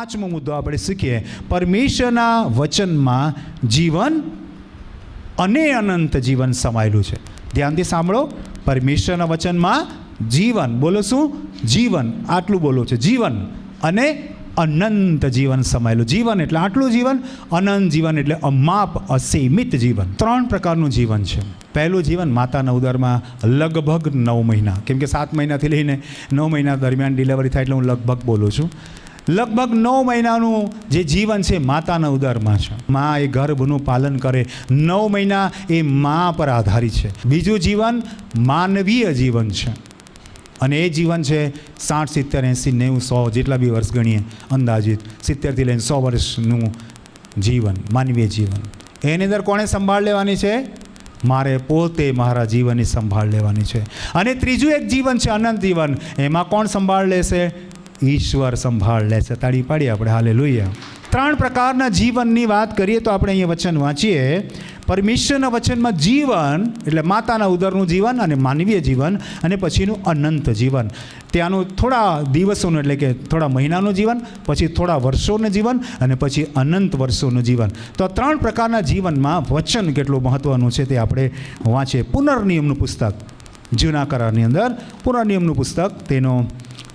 પાંચમો મુદ્દો આપણે શીખીએ. પરમેશ્વરના વચનમાં જીવન અને અનંત જીવન સમાયેલું છે. ધ્યાનથી સાંભળો. પરમેશ્વરના વચનમાં જીવન. બોલો શું? જીવન. આટલું બોલો છે. જીવન અને અનંત જીવન સમાયેલું. જીવન એટલે આટલું જીવન, અનંત જીવન એટલે અમાપ, અસીમિત જીવન. ત્રણ પ્રકારનું જીવન છે. પહેલું જીવન માતાના ઉદરમાં લગભગ નવ મહિના. કેમ કે સાત મહિનાથી લઈને નવ મહિના દરમિયાન ડિલિવરી થાય એટલે હું લગભગ બોલું છું. લગભગ નવ મહિનાનું જે જીવન છે માતાના ઉદરમાં છે. મા એ ગર્ભનું પાલન કરે. નવ મહિના એ મા પર આધારિત છે. બીજું જીવન માનવીય જીવન છે. અને એ જીવન છે સાઠ, સિત્તેર, એંસી, નેવું, સો જેટલા બી વર્ષ ગણીએ, અંદાજિત સિત્તેરથી લઈને સો વર્ષનું જીવન, માનવીય જીવન. એની અંદર કોણે સંભાળ લેવાની છે? મારે પોતે મારા જીવનની સંભાળ લેવાની છે. અને ત્રીજું એક જીવન છે અનંત જીવન. એમાં કોણ સંભાળ લેશે? ઈશ્વર સંભાળ લેશે તાળી પાડીએ આપણે. હાલે લોહીયા ત્રણ પ્રકારના જીવનની વાત કરીએ તો આપણે અહીંયા વચન વાંચીએ. પરમેશ્વરના વચનમાં જીવન એટલે માતાના ઉદરનું જીવન અને માનવીય જીવન અને પછીનું અનંત જીવન. ત્યાંનું થોડા દિવસોનું એટલે કે થોડા મહિનાનું જીવન, પછી થોડા વર્ષોનું જીવન અને પછી અનંત વર્ષોનું જીવન. તો આ ત્રણ પ્રકારના જીવનમાં વચન કેટલું મહત્ત્વનું છે તે આપણે વાંચીએ. પુનર્નિયમનું પુસ્તક. જૂના કરારની અંદર પુનર્નિયમનું પુસ્તક. તેનો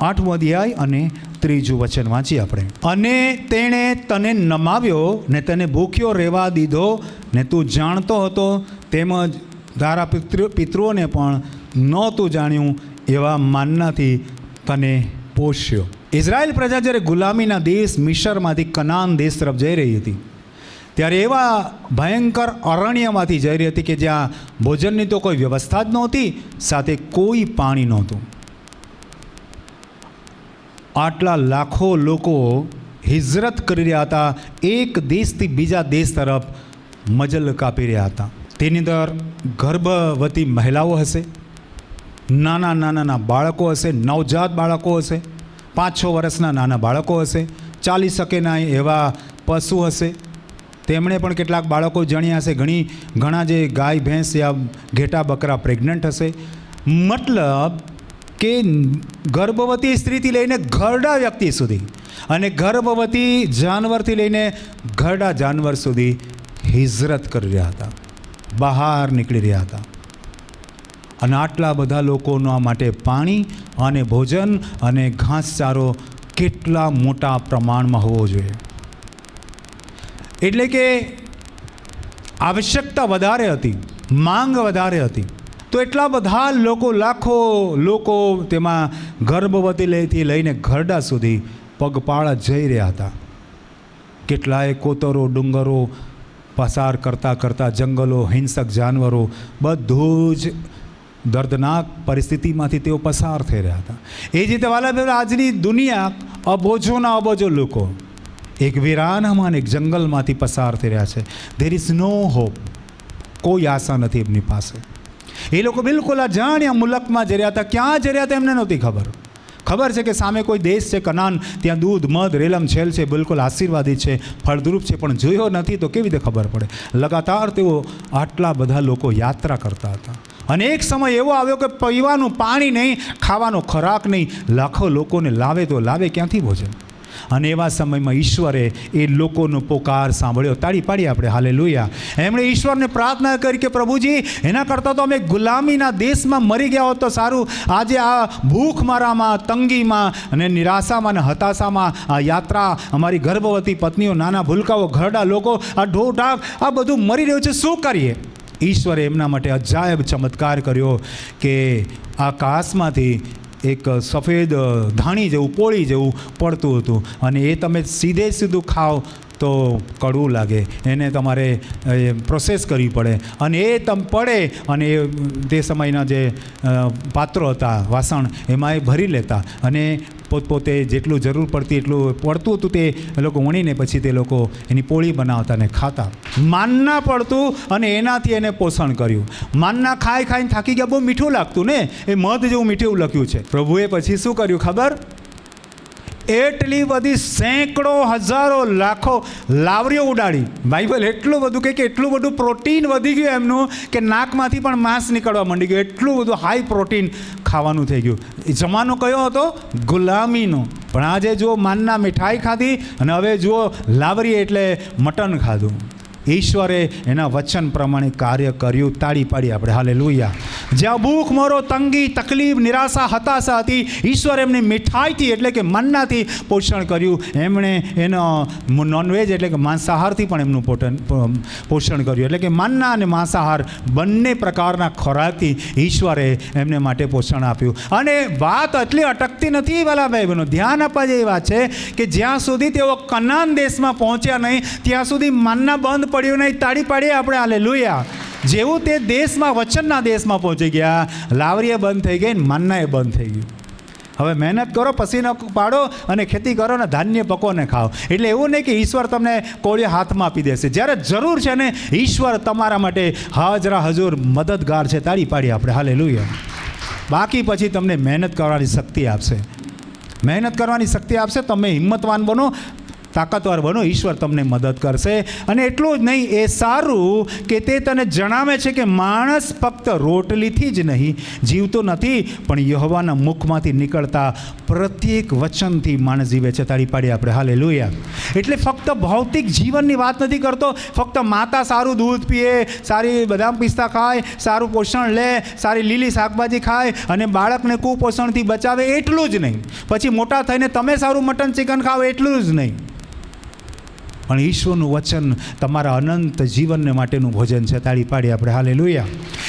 આઠમો અધ્યાય અને ત્રીજું વચન વાંચીએ આપણે. અને તેણે તને નમાવ્યો ને તને ભૂખ્યો રહેવા દીધો ને તું જાણતો હતો તેમજ તારા પિતૃ, પિતૃઓને પણ નહોતું જાણ્યું એવા માનનાથી તને પોષ્યો. ઇઝરાયલ પ્રજા જ્યારે ગુલામીના દેશ મિશરમાંથી કનાન દેશ તરફ જઈ રહી હતી, ત્યારે એવા ભયંકર અરણ્યમાંથી જઈ રહી હતી કે જ્યાં ભોજનની તો કોઈ વ્યવસ્થા જ નહોતી, સાથે કોઈ પાણી નહોતું. આટલા લાખો લોકો હિજરત કરી રહ્યા હતા, એક દેશથી બીજા દેશ તરફ મજલ કાપી રહ્યા હતા. તેની અંદર ગર્ભવતી મહિલાઓ હશે, નાના નાના બાળકો હશે, નવજાત બાળકો હશે, પાંચ છ વર્ષના નાના બાળકો હશે ચાલી શકે ના એવા પશુ હશે. તેમણે પણ કેટલાક બાળકો જણ્યા હશે, ઘણી, ઘણા જે ગાય, ભેંસ યા ઘેટા બકરા પ્રેગ્નન્ટ હશે. મતલબ કે ગર્ભવતી સ્ત્રીથી લઈને ઘરડા વ્યક્તિ સુધી અને ગર્ભવતી જાનવરથી લઈને ઘરડા જાનવર સુધી હિજરત કરી રહ્યા હતા. બહાર નીકળી રહ્યા હતા. અને આટલા બધા લોકોના માટે પાણી અને ભોજન અને ઘાસચારો કેટલા મોટા પ્રમાણમાં હોવો જોઈએ. એટલે કે આવશ્યકતા વધારે હતી, માંગ વધારે હતી. તો એટલા બધા લોકો, લાખો લોકો તેમાં ગર્ભવતીથી લઈને ઘરડા સુધી પગપાળા જઈ રહ્યા હતા. કેટલાય કોતરો, ડુંગરો પસાર કરતાં કરતાં, જંગલો, હિંસક જાનવરો બધું જ દર્દનાક પરિસ્થિતિમાંથી તેઓ પસાર થઈ રહ્યા હતા. એ જ રીતે વાલા આજની દુનિયા અબોજોના અબોજો લોકો. એક વિરાનમાં એક જંગલમાંથી પસાર થઈ રહ્યા છે. ધેર ઇઝ નો હોપ કોઈ આશા નથી એમની પાસે. એ લોકો બિલકુલ આ જાણ્યા મુલકમાં જ રહ્યા હતા. ક્યાં જ રહ્યા હતા એમને નહોતી ખબર. ખબર છે કે સામે કોઈ દેશ છે, કનાન, ત્યાં દૂધ, મધ, રેલમ, છેલ છે, બિલકુલ આશીર્વાદી છે, ફળદ્રુપ છે, પણ જોયો નથી તો કેવી રીતે ખબર પડે? લગાતાર તેઓ આટલા બધા લોકો યાત્રા કરતા હતા. અને એક સમય એવો આવ્યો કે પીવાનું પાણી નહીં, ખાવાનો ખોરાક નહીં, લાખો લોકોને લાવે તો લાવે, ક્યાંથી ભોજન? અને એવા સમયમાં ઈશ્વરે એ લોકોનો પોકાર સાંભળ્યો. તાળી પાડી આપણે. હાલે લુયા એમણે ઈશ્વરને પ્રાર્થના કરી કે, પ્રભુજી, એના કરતાં તો અમે ગુલામીના દેશમાં મરી ગયા હોત તો સારું. આજે આ ભૂખ મારામાં, તંગીમાં અને નિરાશામાં અને હતાશામાં આ યાત્રા, અમારી ગર્ભવતી પત્નીઓ, નાના ભૂલકાઓ, ઘરડા લોકો, આ ઢોઢાક, આ બધું મરી રહ્યું છે. શું કરીએ? ઈશ્વરે એમના માટે અજાયબ ચમત્કાર કર્યો કે, આકાશમાંથી એક સફેદ ધાણી જેવું પોળી જેવું પડતું હતું. અને એ તમે સીધે સીધું ખાઓ. તો કડવું લાગે. એને તમારે પ્રોસેસ કરવી પડે. અને એ તમ પડે, અને એ તે સમયના જે પાત્રો હતા, વાસણ, એમાં એ ભરી લેતા. અને પોતપોતે જેટલું જરૂર પડતી એટલું પડતું હતું તે લોકો વણીને પછી તે લોકો એની પોળી બનાવતા ને ખાતા. માનના પડતું અને એનાથી એને પોષણ કર્યું. માનના ખાઈ ખાઈને થાકી ગયા, બહુ મીઠું લાગતું ને? એ મધ જેવું મીઠું લખ્યું છે. પ્રભુએ પછી શું કર્યું ખબર? એટલી બધી સેંકડો હજારો લાખો લાવરીઓ ઉડાડી. બાઇબલ એટલું બધું કહે કે એટલું બધું પ્રોટીન વધી ગયું એમનું કે નાકમાંથી પણ માંસ નીકળવા માંડી ગયું. એટલું બધું હાઈ પ્રોટીન ખાવાનું થઈ ગયું. જમાનો કયો હતો? ગુલામીનો. પણ આજે જુઓ, માનના મીઠાઈ ખાધી અને હવે જુઓ લાવરી એટલે મટન ખાધું. ઈશ્વરે એના વચન પ્રમાણે કાર્ય કર્યું, તાળી પાડી આપણે. હાલે લુયા જ્યાં ભૂખ, મરો, તંગી, તકલીફ, નિરાશા, હતાશા હતી, ઈશ્વર એમને મીઠાઈથી એટલે કે મન્નાથી પોષણ કર્યું. એમણે એનો નોનવેજ એટલે કે માંસાહારથી પણ એમનું પોટન પોષણ કર્યું. એટલે કે મન્ના અને માંસાહાર બંને પ્રકારના ખોરાકથી ઈશ્વરે એમને માટે પોષણ આપ્યું. અને વાત એટલી અટકતી નથી વાલાભાઈ બહેનો ધ્યાન આપવા જેવી વાત છે કે જ્યાં સુધી તેઓ કનાન દેશમાં પહોંચ્યા નહીં, ત્યાં સુધી મન્ના બંધ પડ્યું નહીં, તાળી પાડીએ આપણે. હાલે લુયા જેવું તે દેશમાં, વચનના દેશમાં પહોંચી ગયા, લાવરીએ બંધ થઈ ગઈ ને મન્નાએ બંધ થઈ ગયું. હવે મહેનત કરો, પસીનો પાડો અને ખેતી કરો ને ધાન્ય પકોને ખાઓ. એટલે એવું નહીં કે ઈશ્વર તમને કોળી હાથમાં આપી દેશે. જ્યારે જરૂર છે ને, ઈશ્વર તમારા માટે હાજરા હજુર મદદગાર છે. તાળી પાડી આપણે. હાલે બાકી પછી તમને મહેનત કરવાની શક્તિ આપશે. મહેનત કરવાની શક્તિ આપશે, તમે હિંમતવાન બનો તાકાતવાર બનો, ઈશ્વર તમને મદદ કરશે. અને એટલું જ નહીં, એ સારું કે તે તને જણાવે છે કે માણસ ફક્ત રોટલીથી જ નહીં, જીવતો નથી, પણ યહવાના મુખમાંથી નીકળતા પ્રત્યેક વચનથી માણસ જીવે છે. તાળી પાડી આપણે. હાલે લોહિયા એટલે ફક્ત ભૌતિક જીવનની વાત નથી કરતો. ફક્ત માતા સારું દૂધ પીએ, સારી બદામ પિસ્તા ખાય, સારું પોષણ લે, સારી લીલી શાકભાજી ખાય અને બાળકને કુપોષણથી બચાવે એટલું જ નહીં. પછી મોટા થઈને તમે સારું મટન, ચિકન ખાઓ એટલું જ નહીં. પણ ઈશ્વરનું વચન તમારા અનંત જીવનને માટેનું ભોજન છે. તાળી પાડી આપણે. હાલે લોહિયા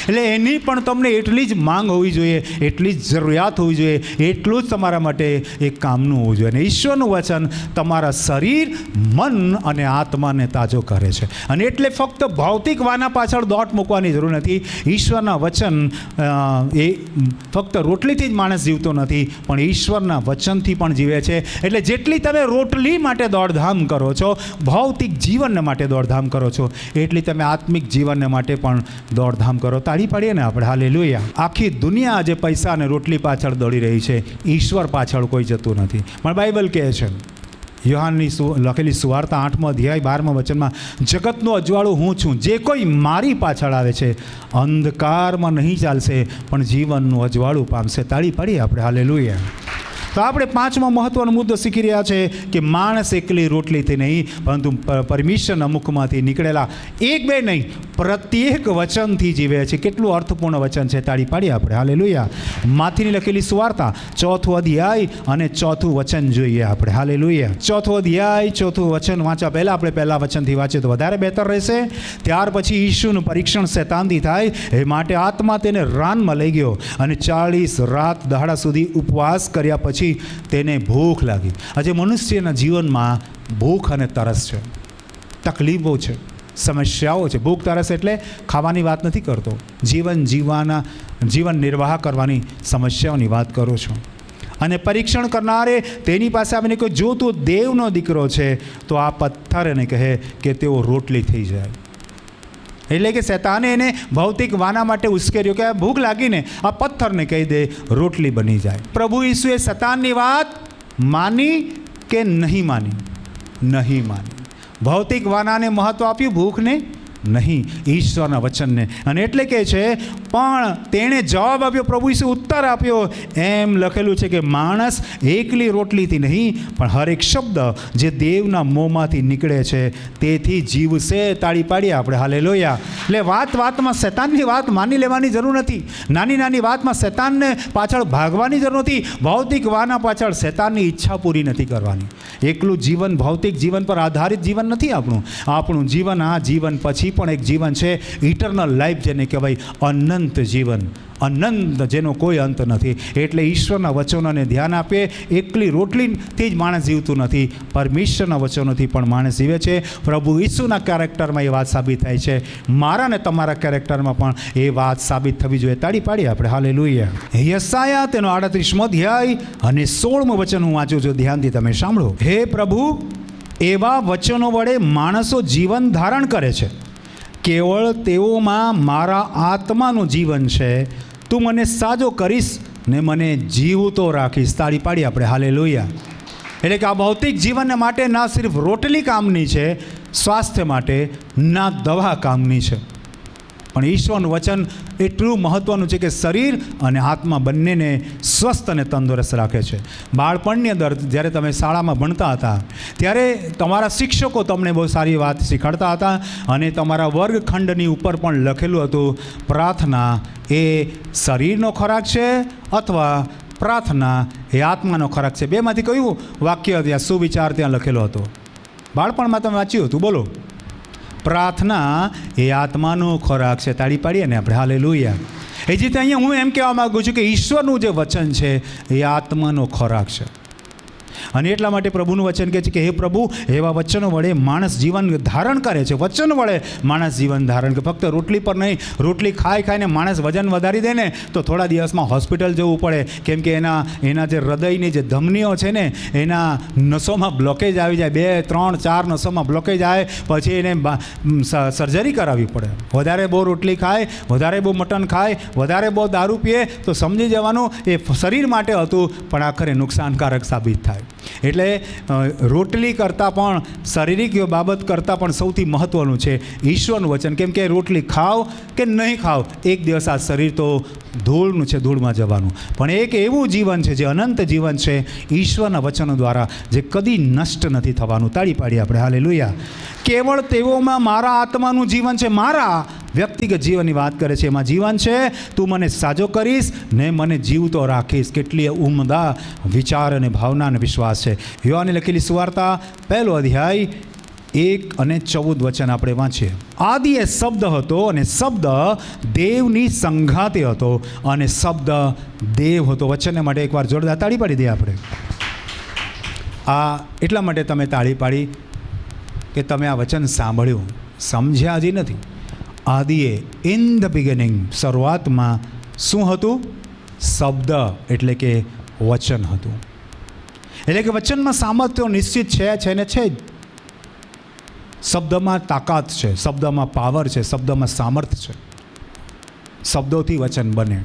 એટલે એની પણ તમને એટલી જ માંગ હોવી જોઈએ, એટલી જ જરૂરિયાત હોવી જોઈએ, એટલું જ તમારા માટે એ કામનું હોવું જોઈએ. અને ઈશ્વરનું વચન તમારા શરીર, મન અને આત્માને તાજો કરે છે. અને એટલે ફક્ત ભૌતિક વાના પાછળ દોટ મૂકવાની જરૂર નથી. ઈશ્વરના વચન એ ફક્ત રોટલીથી જ માણસ જીવતો નથી, પણ ઈશ્વરના વચનથી પણ જીવે છે. એટલે જેટલી તમે રોટલી માટે દોડધામ કરો છો, ભૌતિક જીવનને માટે દોડધામ કરો છો, એટલી તમે આત્મિક જીવનને માટે પણ દોડધામ કરો. તાળી પાડીએ ને આપણે. હાલે લોહિયા આખી દુનિયા આજે પૈસા અને રોટલી પાછળ દોડી રહી છે. ઈશ્વર પાછળ કોઈ જતું નથી. પણ બાઇબલ કહે છે, યોહાનની સુ, લખેલી સુવાર્તા આઠમો અધ્યાય બારમા વચનમાં, જગતનું અજવાળું હું છું. જે કોઈ મારી પાછળ આવે છે, અંધકારમાં નહીં ચાલશે, પણ જીવનનું અજવાળું પામશે. તાળી પાડીએ આપણે. હાલે તો આપણે પાંચમો મહત્વનો મુદ્દો શીખી રહ્યા છે કે માણસ એકલી રોટલીથી નહીં, પરંતુ પરમિશન અમુકમાંથી નીકળેલા એક બે નહીં, પ્રત્યેક વચનથી જીવે છે. કેટલું અર્થપૂર્ણ વચન છે તાળી પાડીએ આપણે? હાલે માથીની લખેલી સુવાર્તા, ચોથો અધ્યાય અને ચોથું વચન જોઈએ આપણે. હાલે ચોથું અધ્યાય, ચોથું વચન વાંચવા પહેલાં આપણે પહેલાં વચનથી વાંચીએ તો વધારે બહેતર રહેશે. ત્યાર પછી ઈશુનું પરીક્ષણ શેતાનથી થાય, એ માટે આત્મા તેને રાનમાં લઈ ગયો અને ચાળીસ રાત દહાડા સુધી ઉપવાસ કર્યા પછી તેને ભૂખ લાગી. આજે મનુષ્યના જીવનમાં ભૂખ અને તરસ છે. તકલીફો છે. સમસ્યાઓ છે. ભૂખ, તરસ એટલે ખાવાની વાત નથી કરતો. જીવન જીવવાના, જીવન નિર્વાહ કરવાની સમસ્યાઓની વાત કરું છું. અને પરીક્ષણ કરનારે તેની પાસે આવીને કોઈ જો તું દેવનો દીકરો છે, તો આ પથ્થર એને કહે કે તેઓ રોટલી થઈ જાય. એટલે કે શેતાને એને ભૌતિક વાના માટે ઉશ્કેર્યો કે ભૂખ લાગીને આ પથ્થરને કહી દે, રોટલી બની જાય. પ્રભુ ઈસુએ શતાનની વાત માની કે નહીં માની? નહીં માની. ભૌતિક વાનાને મહત્ત્વ આપ્યું ભૂખને? નહીં, ઈશ્વરના વચનને. અને એટલે કે છે, પણ તેણે જવાબ આપ્યો, પ્રભુ ઈસુ ઉત્તર આપ્યો. એમ લખેલું છે કે, માણસ એકલી રોટલીથી નહીં, પણ હરેક શબ્દ જે દેવના મોંમાંથી નીકળે છે, તેથી જીવશે. તાળી પાડીએ આપણે. હાલે લોયા એટલે વાત વાતમાં શેતાનની વાત માની લેવાની જરૂર નથી. નાની નાની વાતમાં શેતાનને પાછળ ભાગવાની જરૂર નથી. ભૌતિક વાના પાછળ શેતાનની ઈચ્છા પૂરી નથી કરવાની. એકલું જીવન ભૌતિક જીવન પર આધારિત જીવન નથી આપણું. આપણું જીવન આ જીવન પછી પણ એક જીવન છે ઇટરનલ લાઈફ જેને કહેવાય અનંત જીવન. અનંત જેનો કોઈ અંત નથી. એટલે ઈશ્વરના વચનોને ધ્યાન આપે, એકલી રોટલીથી જ માણસ જીવતું નથી. પરમેશ્વરના વચનોથી પણ માણસ જીવે છે. પ્રભુ ઈસુના કેરેક્ટરમાં એ વાત સાબિત થાય છે. મારા ને તમારા કેરેક્ટરમાં પણ એ વાત સાબિત થવી જોઈએ. તાળી પાડીએ આપણે. હાલે લુઈએ યસાયા તેનો આડત્રીસમો અધ્યાય અને સોળમું વચન હું વાંચું છું. ધ્યાનથી તમે સાંભળો. હે પ્રભુ, એવા વચનો વડે માણસો જીવન ધારણ કરે છે. કેવળ તેઓમાં મારા આત્માનું જીવન છે. તું મને સાજો કરીશ ને મને જીવતો રાખીશ. તાળી પાડી આપણે. હાલે લોહિયા એટલે કે આ ભૌતિક જીવનને માટે ના સિર્ફ રોટલી કામની છે, સ્વાસ્થ્ય માટે, ના દવા કામની છે. પણ ઈશ્વરનું વચન એટલું મહત્ત્વનું છે કે શરીર અને આત્મા બંનેને સ્વસ્થ અને તંદુરસ્ત રાખે છે. બાળપણની અંદર જ્યારે તમે શાળામાં ભણતા હતા, ત્યારે તમારા શિક્ષકો તમને બહુ સારી વાત શીખવાડતા હતા અને તમારા વર્ગખંડની ઉપર પણ લખેલું હતું, પ્રાર્થના એ શરીરનો ખોરાક છે અથવા પ્રાર્થના એ આત્માનો ખોરાક છે? બેમાંથી કયું વાક્ય ત્યાં સુવિચાર ત્યાં લખેલો હતો? બાળપણમાં તમે વાંચ્યું હતું? બોલો. પ્રાર્થના એ આત્માનો ખોરાક છે. તાળી પાડીએ ને આપણે. હાલે લોહિયા એ જ રીતે અહીંયા હું એમ કહેવા માગું છું કે ઈશ્વરનું જે વચન છે એ આત્માનો ખોરાક છે. અને એટલા માટે પ્રભુનું વચન કહે છે કે હે પ્રભુ, એવા વચનો વડે માણસ જીવન ધારણ કરે છે. વચન વડે માણસ જીવન ધારણ કરે. ફક્ત રોટલી પર નહીં, રોટલી ખાઈ ખાઈને માણસ વજન વધારી દે ને, તો થોડા દિવસમાં હોસ્પિટલ જવું પડે. કેમ કે એના એના જે હૃદયની જે ધમનીઓ છે ને, એના નસોમાં બ્લોકેજ આવી જાય. બે, ત્રણ, ચાર નસોમાં બ્લોકેજ આવે, પછી એને સર્જરી કરાવવી પડે. વધારે બહુ રોટલી ખાય, વધારે બહુ મટન ખાય, વધારે બહુ દારૂ પીએ, તો સમજી જવાનું, એ શરીર માટે હતું, પણ આખરે નુકસાનકારક સાબિત થાય. એટલે રોટલી કરતાં પણ, શારીરિક બાબત કરતાં પણ સૌથી મહત્ત્વનું છે ઈશ્વરનું વચન. કેમ કે રોટલી ખાવ કે નહીં ખાવ, એક દિવસ આ શરીર તો ધૂળનું છે, ધૂળમાં જવાનું. પણ એક એવું જીવન છે, જે અનંત જીવન છે, ઈશ્વરના વચનો દ્વારા જે કદી નષ્ટ નથી થવાનું. તાળી પાડીએ આપણે. હાલે લુયા કેવળ તેઓમાં મારા આત્માનું જીવન છે. મારા વ્યક્તિગત જીવનની વાત કરે છે. એમાં જીવન છે. તું મને સાજો કરીશ ને મને જીવતો રાખીશ. કેટલી ઉમદા વિચાર અને ભાવના અને વિશ્વાસ છે. યુવાની લખેલી સુવાર્તા, પહેલો અધ્યાય, એક અને ચૌદ વચન આપણે વાંચીએ. આદિ એ શબ્દ હતો અને શબ્દ દેવની સંઘાતે હતો અને શબ્દ દેવ હતો. વચનને માટે એકવાર જોરદાર તાળી પાડી દઈએ આપણે. આ એટલા માટે તમે તાળી પાડી કે તમે આ વચન સાંભળ્યું. સમજ્યા હજી નથી. આદિએ ઇન ધ બિગિનિંગ શરૂઆતમાં શું હતું? શબ્દ એટલે કે વચન હતું. એટલે કે વચનમાં સામર્થ્ય નિશ્ચિત છે છે ને છે જ. શબ્દમાં તાકાત છે, શબ્દમાં પાવર છે, શબ્દમાં સામર્થ્ય છે. શબ્દોથી વચન બને.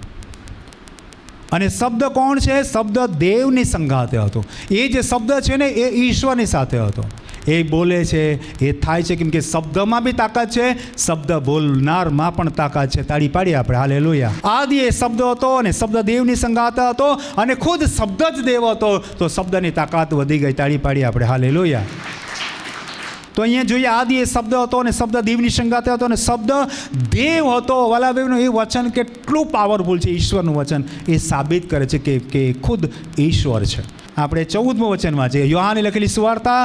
અને શબ્દ કોણ છે? શબ્દ દેવની સંગાતે હતો. એ જે શબ્દ છે ને, એ ઈશ્વરની સાથે હતો. એ બોલે છે, એ થાય છે કેમ કે શબ્દમાં બી તાકાત છે, શબ્દ બોલનારમાં પણ તાકાત છે. તાળી પાડીએ આપણે. હાલે લોયા આદિ એ શબ્દ હતો અને શબ્દ દેવની સંગાત હતો અને ખુદ શબ્દ જ દેવ હતો. તો શબ્દની તાકાત વધી ગઈ. તાળી પાડીએ આપણે. હાલે લોહિયા તો અહીંયા જોઈએ આદિ એ શબ્દ હતો અને શબ્દ દેવની સંગાતે હતો અને શબ્દ દેવ હતો. વલાદેવનું એ વચન કેટલું પાવરફુલ છે. ઈશ્વરનું વચન એ સાબિત કરે છે કે કે ખુદ ઈશ્વર છે. આપણે ચૌદમું વચન વાંચીએ યોહાને લખેલી સુવાર્તા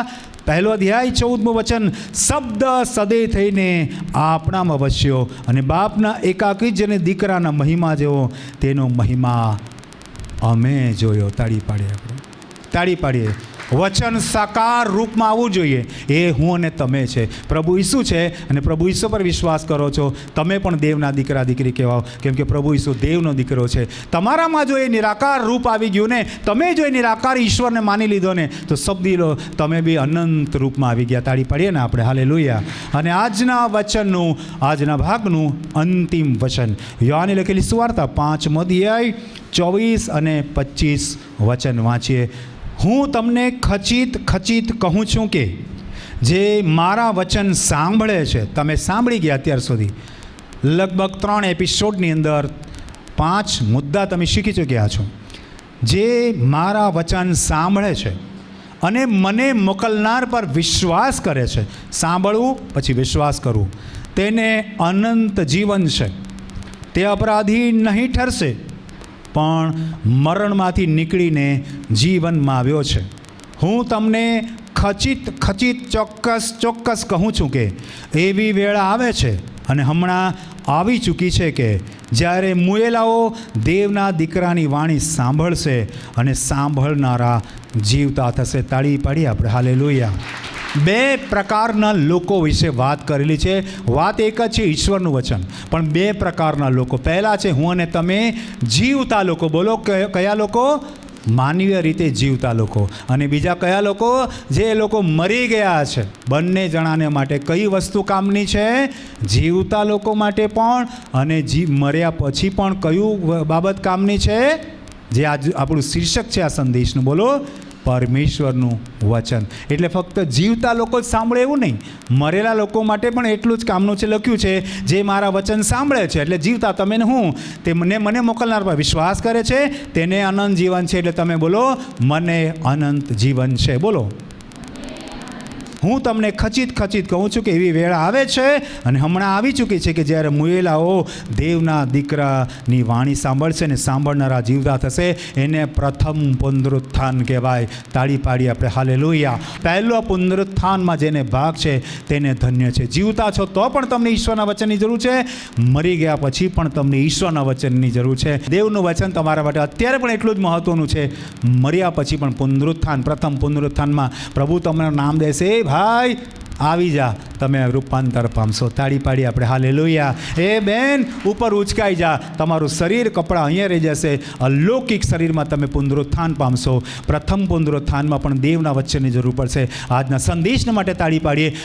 પહેલો અધ્યાય ચૌદમું વચન, શબ્દ સદે થઈને આપણામાં વસ્યો અને બાપના એકાકી જેને દીકરાના મહિમા જેવો તેનો મહિમા અમે જોયો. તાળી પાડીએ આપણે. તાળી પાડીએ. વચન સાકાર રૂપમાં આવવું જોઈએ. એ હું અને તમે છે. પ્રભુ ઈસુ છે અને પ્રભુ ઈસુ પર વિશ્વાસ કરો છો. તમે પણ દેવના દીકરા દીકરી કહેવાઓ. કેમ કે પ્રભુ ઈસુ દેવનો દીકરો છે. તમારામાં જો એ નિરાકાર રૂપ આવી ગયું ને, તમે જો એ નિરાકાર ઈશ્વરને માની લીધો ને, તો શબ્દી તમે બી અનંત રૂપમાં આવી ગયા. તાળી પડીએ ને આપણે. હાલે લોહિયા અને આજના વચનનું, આજના ભાગનું અંતિમ વચન. યુવાની લખેલી સુવાર્તા પાંચ મધ્યાય ચોવીસ અને પચીસ વચન વાંચીએ. હું તમને ખચિત ખચિત કહું છું કે જે મારા વચન સાંભળે છે, તમે સાંભળી ગયા અત્યાર સુધી. લગભગ ત્રણ એપિસોડની અંદર પાંચ મુદ્દા તમે શીખી ચૂક્યા છો. જે મારા વચન સાંભળે છે અને મને મોકલનાર પર વિશ્વાસ કરે છે. સાંભળવું, પછી વિશ્વાસ કરવું. તેને અનંત જીવન છે. તે અપરાધી નહીં ઠરશે. પણ મરણમાંથી નીકળીને જીવનમાં આવ્યો છે. હું તમને ખચિત ખચિત, ચોક્કસ ચોક્કસ કહું છું કે એવી વેળા આવે છે અને હમણાં આવી ચૂકી છે કે જ્યારે મુયેલાઓ દેવના દીકરાની વાણી સાંભળશે અને સાંભળનારા જીવતા થશે. તાળી પાડી આપણે. હાલે બે પ્રકારના લોકો વિશે વાત કરેલી છે. વાત એક જ છે ઈશ્વરનું વચન. પણ બે પ્રકારના લોકો. પહેલાં છે હું અને તમે જીવતા લોકો. બોલો કય- લોકો? માનવીય રીતે જીવતા લોકો. અને બીજા કયા લોકો? જે લોકો મરી ગયા છે. બંને જણાને માટે કઈ વસ્તુ કામની છે? જીવતા લોકો માટે પણ અને જી, મર્યા પછી પણ કયું બાબત કામની છે? જે આજ, આપણું શીર્ષક છે આ સંદેશનું. બોલો. પરમેશ્વરનું વચન. એટલે ફક્ત જીવતા લોકો જ સાંભળે એવું નહીં, મરેલા લોકો માટે પણ એટલું જ કામનું છે લખ્યું છે, જે મારા વચન સાંભળે છે. એટલે જીવતા તમે હું, તે મને મને મોકલનાર પર વિશ્વાસ કરે છે, તેને અનંત જીવન છે. એટલે તમે બોલો, મને અનંત જીવન છે. બોલો. હું તમને ખચિત ખચિત કહું છું કે એવી વેળા આવે છે અને હમણાં આવી ચૂકી છે કે જ્યારે મુયેલાઓ દેવના દીકરાની વાણી સાંભળશે ને સાંભળનારા જીવતા થશે, એને પ્રથમ પુનરુત્થાન કહેવાય. તાળી પાડી આપણે હાલે લોહિયા પહેલો પુનરુત્થાનમાં જેને ભાગ છે તેને ધન્ય છે. જીવતા છો તો પણ તમને ઈશ્વરના વચનની જરૂર છે. મરી ગયા પછી પણ તમને ઈશ્વરના વચનની જરૂર છે. દેવનું વચન તમારા માટે અત્યારે પણ એટલું જ મહત્ત્વનું છે. મર્યા પછી પણ પુનરુત્થાન, પ્રથમ પુનરુત્થાનમાં પ્રભુ તમને નામ દેશે. "એ ભાઈ, આવી જા. તમે રૂપાંતર પામશો. તાળી પાડી આપણે. હાલે લોહિયા એ બેન, ઉપર ઉચકાઈ જા. તમારું શરીર કપડાં અહીંયા રહી જશે. અલૌકિક શરીરમાં તમે પુનરુત્થાન પામશો. પ્રથમ પુનરુત્થાનમાં પણ દેવના વચ્ચેની જરૂર પડશે. આજના સંદેશને માટે તાળી પાડીએ.